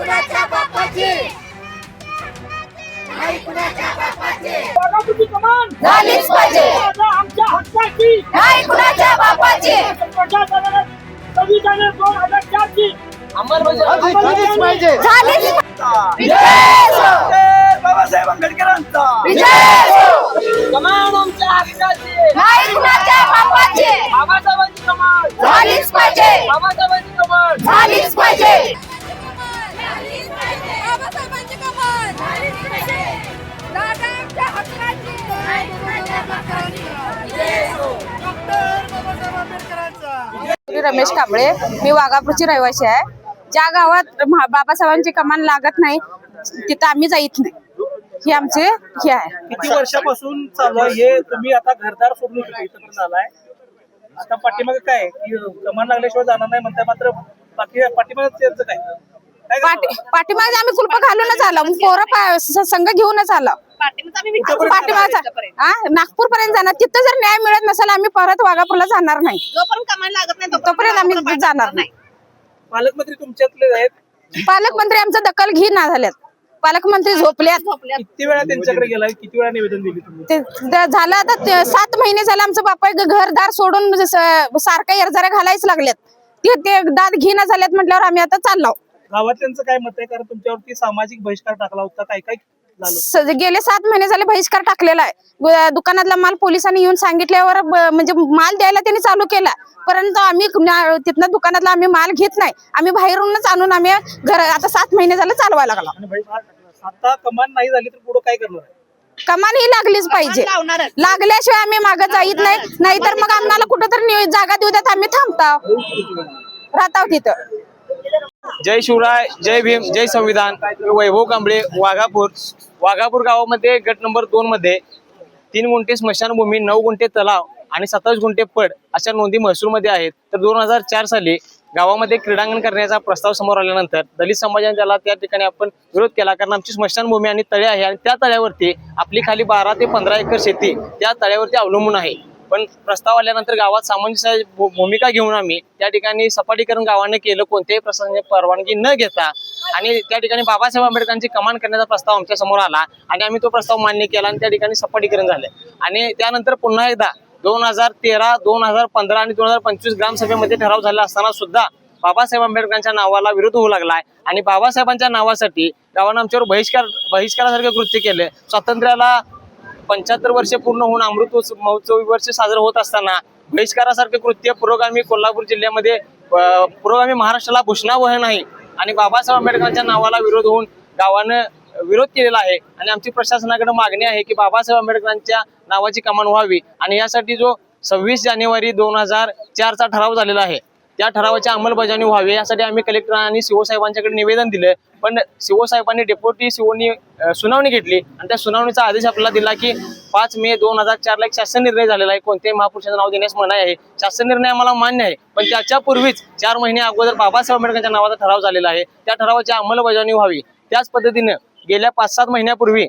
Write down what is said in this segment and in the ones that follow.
कुणाच्या बापाची. नाही कुणाच्या बापाची झालीच पाहिजे. आमच्या हक्काची. नाही कुणाच्या बापाची. संविधान दोन हजार चारची. झालीच विजय असो. बाबासाहेब आंबेडकरांचा. विजय. कमान आमच्या हक्काची. नाही कुणाच्या बापाची. बाबासाहेबांची कमान. झालीच पाहिजे. बाबासाहेबांची कमान. झालीच श्री रमेश कांबळे. मी वाघापूरची रहिवासी आहे. ज्या गावात बाबासाहेबांची कमान लागत नाही तिथं आम्ही जाईत नाही. ही आमचे हे आहे. किती वर्षापासून चालू आहे? हे तुम्ही आता घरदार सोडून इथपर्यंत आलाय. आता पाठीमागे काय आहे? की कमान लागल्याशिवाय जाणार नाही म्हणताय मात्र बाकी पाठीमागे त्यांचं काय? काय पाठी करणार? पाठीमागे आम्ही कुलप घालूनच आलो. पोरं पा- संघ घेऊनच आलो. नागपूर पर्यंत जाणार. तिथं जर न्याय मिळत नसेल आम्ही परत वाघापूरला जाणार नाही. तोपर्यंत आम्ही जाणार नाही. पालकमंत्री तुमच्यातले आहेत. पालकमंत्री आमचं दखल घे ना झाल्यात. पालकमंत्री झोपल्यात. किती वेळा त्यांच्याकडे किती वेळा निवेदन दिली झालं आता सात महिने झालं आमचं बापा घरदार सोडून सारखं एरजाऱ्या घालायच लागल्यात. ते दाद घेणं झाल्यात म्हटल्यावर आम्ही आता चाललो. गावातल्यांचं काय मत आहे? कारण तुमच्यावरती सामाजिक बहिष्कार टाकला होता. काय काय? स- गेले सात महिने झाले बहिष्कार टाकलेला आहे. ग- दुकानातला माल पोलिसांनी येऊन सांगितल्यावर ब- म्हणजे माल द्यायला त्यांनी चालू केला. परंतु आम्ही तिथनं दुकानातला आम्ही माल घेत नाही. आम्ही बाहेरूनच आणून आम्ही घर आता सात महिने झाले चालवायला लागलो. आणि बहिष्कार टाकला. आता कमान नाही झाली तर पुढे काय करणार आहे? कमान ही लागलीच पाहिजे. लागल्याशिवाय आम्ही मागं जाईत नाही. नाहीतर मग आम्हाला कुठंतरी जागा देऊ देत आम्ही थांबतो. राहतो तिथं. जय शिवराय जय भीम जय संविधान. वैभव कांबळे वाघापूर. वाघापूर गावामध्ये गट नंबर दोन मध्ये तीन गुंठे स्मशानभूमी नऊ गुंठे तलाव आणि सत्तावीस गुंठे पड अशा नोंदी महसूलमध्ये आहेत. तर दोन हजार चार साली गावामध्ये क्रीडांगण करण्याचा प्रस्ताव समोर आल्यानंतर दलित समाजाने त्याला त्या ठिकाणी आपण विरोध केला कारण आमची स्मशानभूमी आणि तळे आहे आणि त्या तळ्यावरती आपली खाली बारा ते पंधरा एकर शेती त्या तळ्यावरती अवलंबून आहे. पण प्रस्ताव आल्यानंतर गावात सामंजस्य भू- भूमिका घेऊन आम्ही त्या ठिकाणी सपाटीकरण गावाने केलं कोणत्याही प्रशासनाची परवानगी न घेता. आणि त्या ठिकाणी बाबासाहेब आंबेडकरांची कमान करण्याचा प्रस्ताव आमच्यासमोर आला आणि आम्ही तो प्रस्ताव मान्य केला आणि त्या ठिकाणी सपाटीकरण झालं. आणि त्यानंतर पुन्हा एकदा दोन हजार तेरा दोन हजार पंधरा आणि दोन हजार पंचवीस ग्रामसभेमध्ये ठराव झाला असताना सुद्धा बाबासाहेब आंबेडकरांच्या नावाला विरोध होऊ लागलाय आणि बाबासाहेबांच्या नावासाठी गावानं आमच्यावर बहिष्कार बहिष्कारासारखं कृत्य केलं. स्वातंत्र्याला पंच्याहत्तर वर्ष पूर्ण होऊन अमृत उत्सव- महोत्सवी वर्ष साजरं होत असताना बहिष्कारासारखे कृत्य पुरोगामी कोल्हापूर जिल्ह्यामध्ये पुरोगामी महाराष्ट्राला भूषणावह नाही. आणि बाबासाहेब आंबेडकरांच्या नावाला विरोध होऊन गावानं विरोध केलेला आहे. आणि आमची प्रशासनाकडे मागणी आहे की बाबासाहेब आंबेडकरांच्या नावाची कमान व्हावी. आणि यासाठी जो सव्वीस जानेवारी दोन हजार चारचा ठराव झालेला आहे त्या ठरावाची अंमलबजावणी व्हावी यासाठी आम्ही कलेक्टर आणि सीओ साहेबांच्याकडे निवेदन दिलं. पण सीओ साहेबांनी डेप्युटी सीओनी सुनावणी घेतली आणि त्या सुनावणीचा आदेश आपल्याला दिला की पाच मे दोन हजार चारला एक शासन निर्णय झालेला आहे. कोणत्याही महापुरुषाचं नाव देण्यास मनाई आहे. शासन निर्णय आम्हाला मान्य आहे. पण त्याच्यापूर्वीच चार महिने अगोदर बाबासाहेब आंबेडकरांच्या नावाचा ठराव झालेला आहे. त्या ठरावाची अंमलबजावणी व्हावी. त्याच पद्धतीनं गेल्या पाच सात महिन्यापूर्वी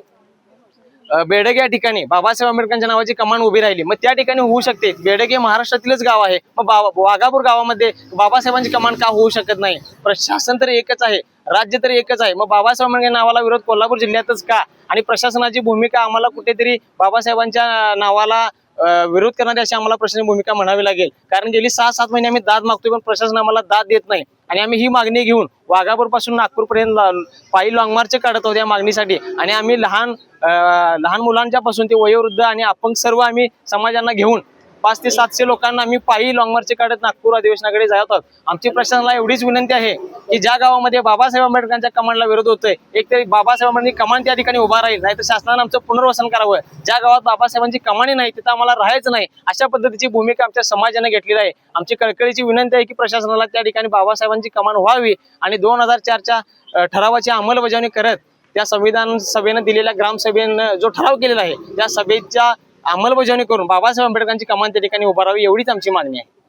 बेडग या ठिकाणी बाबासाहेब आंबेडकरांच्या नावाची कमान उभी राहिली. मग त्या ठिकाणी होऊ शकते. बेडग हे महाराष्ट्रातीलच गाव आहे. मग वाघापूर गावामध्ये बाबासाहेबांची कमान का होऊ शकत नाही? प्रशासन तर एकच आहे. राज्य तर एकच आहे. मग बाबासाहेब आंबेडकर नावाला विरोध कोल्हापूर जिल्ह्यातच का? आणि प्रशासनाची भूमिका आम्हाला कुठेतरी बाबासाहेबांच्या नावाला विरोध करणारी अशी आम्हाला प्रशासनाची भूमिका म्हणावी लागेल. कारण गेली सहा सात महिने आम्ही दाद मागतोय पण प्रशासन आम्हाला दाद देत नाही. आणि आम्ही ही मागणी घेऊन वाघापूरपासून नागपूर पायी लॉंग मार्च काढत आहोत या मागणीसाठी. आणि आम्ही लहान लहान मुलांच्या पासून ते वयोवृद्ध आणि अपंग सर्व आम्ही समाजांना घेऊन पाच ते सातशे लोकांना आम्ही पायी लॉंग मार्च काढत नागपूर अधिवेशनाकडे जातात आमची प्रशासनाला एवढीच विनंती आहे की ज्या गावामध्ये बाबासाहेब आंबेडकरांच्या कमांडला विरोध होतोय एक तरी बाबासाहेब आंबेडकरांची कमान त्या ठिकाणी उभा राहील नाही तर शासनानं आमचं पुनर्वसन करावं. ज्या गावात बाबासाहेबांची कमानी नाही तिथं आम्हाला राहायचं नाही अशा पद्धतीची भूमिका आमच्या समाजाने घेतलेली आहे. आमची कळकळीची विनंती आहे की प्रशासनाला त्या ठिकाणी बाबासाहेबांची कमान व्हावी आणि दोन हजार चारच्या ठरावाची अंमलबजावणी करत त्या संविधान सभेनं दिलेल्या ग्रामसभेनं जो ठराव केलेला आहे त्या सभेच्या अंमलबजावणी करून बाबासाहेब आंबेडकरांची कमान त्या ठिकाणी उभारावी एवढीच आमची मागणी आहे.